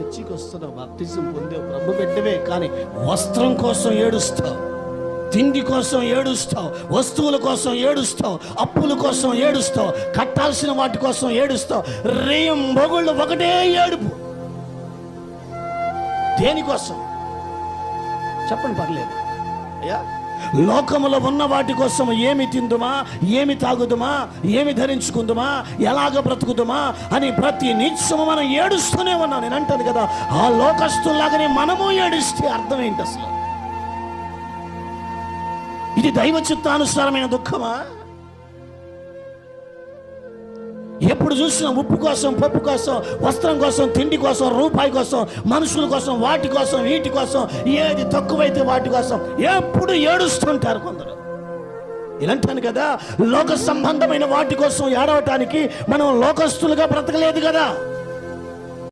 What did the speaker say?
చర్చికి వస్తున్నావు బాప్తిజం పొందే ప్రభు బిడ్డవే కానీ వస్త్రం కోసం ఏడుస్తావు. తిండి కోసం ఏడుస్తావు. వస్తువుల కోసం ఏడుస్తావు. అప్పుల కోసం ఏడుస్తావు. కట్టాల్సిన వాటి కోసం ఏడుస్తావు. రేయం మొగుళ్ళు ఒకటే ఏడుపు. దేనికోసం? చెప్పండి పర్లేదు. అయ్యా లోకములో ఉన్న వాటి కోసం ఏమి తిందుమా? ఏమి తాగుదుమా? ఏమి ధరించుకుందుమా? ఎలాగ బ్రతుకుదుమా? అని ప్రతి నిత్యము మనం ఏడుస్తూనే ఉన్నాం. నేను అంటాను కదా ఆ లోకస్తులాగానే మనము ఏడిస్తే అర్థం ఏంటి అసలు? ఇది దైవ చిత్తానుసారమైన దుఃఖమా? ఎప్పుడు చూసినా ఉప్పు కోసం పప్పు కోసం వస్త్రం కోసం తిండి కోసం రూపాయి కోసం మనుషుల కోసం వాటి కోసం వీటి కోసం ఏది తక్కువైతే వాటి కోసం ఎప్పుడు ఏడుస్తుంటారు కొందరు. ఇలాంటాను కదా లోక సంబంధమైన వాటి కోసం ఏడవటానికి మనం లోకస్తులుగా బ్రతకలేదు కదా.